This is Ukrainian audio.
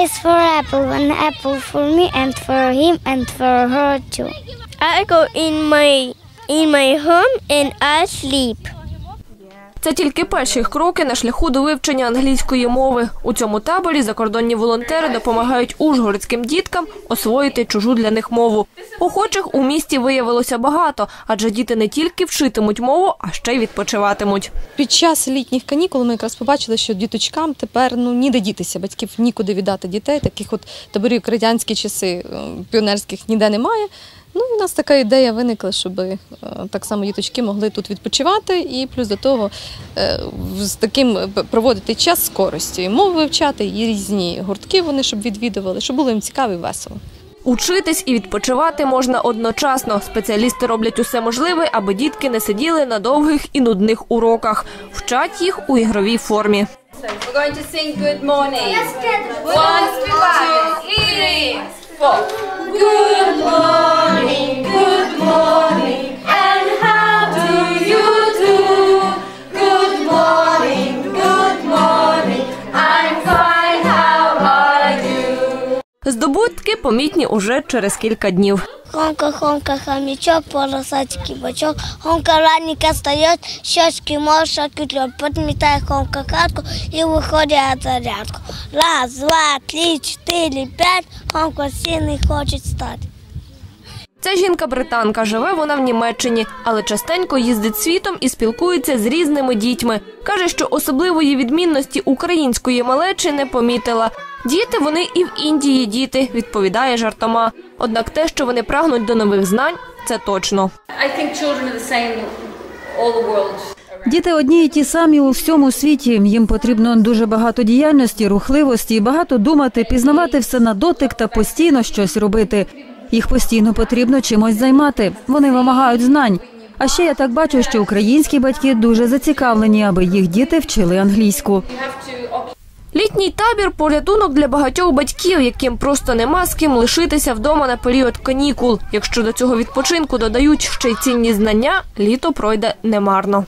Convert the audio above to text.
is for apple, an apple for me and for him and for her too. I go in my in my home and I sleep. Це тільки перші кроки на шляху до вивчення англійської мови. У цьому таборі закордонні волонтери допомагають ужгородським діткам освоїти чужу для них мову. Охочих у місті виявилося багато, адже діти не тільки вчитимуть мову, а ще й відпочиватимуть. Під час літніх канікул ми якраз побачили, що діточкам тепер ну ніде дітися, батьків нікуди віддати дітей. Таких от таборів радянські часи е, піонерських ніде немає. Ну, у нас така ідея виникла, щоб е, так само діточки могли тут відпочивати, і плюс до того е, з таким е, проводити час з користю, і мови вивчати, і різні гуртки вони щоб відвідували, щоб було їм цікаво і весело. Учитись і відпочивати можна одночасно. Спеціалісти роблять усе можливе, аби дітки не сиділи на довгих і нудних уроках. Вчать їх у ігровій формі. We're going to sing good morning. One, two, three, four. Good Здобутки помітні уже через кілька днів. Хомка, хомка, хомячок, полосатики бачок, хомка раненько встает, щечки морша кутлет, подметает хомка катку и выходит от зарядку. Раз, два, три, четыре, пять, хомка сильный хочет стать. Ця жінка-британка живе вона в Німеччині, але частенько їздить світом і спілкується з різними дітьми. Каже, що особливої відмінності української малечі не помітила. Діти вони і в Індії діти, відповідає жартома. Однак те, що вони прагнуть до нових знань, це точно. Діти одні і ті самі у всьому світі. Їм потрібно дуже багато діяльності, рухливості, багато думати, пізнавати все на дотик та постійно щось робити. Їх постійно потрібно чимось займати. Вони вимагають знань. А ще я так бачу, що українські батьки дуже зацікавлені, аби їх діти вчили англійську. Літній табір порятунок для багатьох батьків, яким просто нема з ким лишитися вдома на період канікул. Якщо до цього відпочинку додають ще й цінні знання, літо пройде немарно.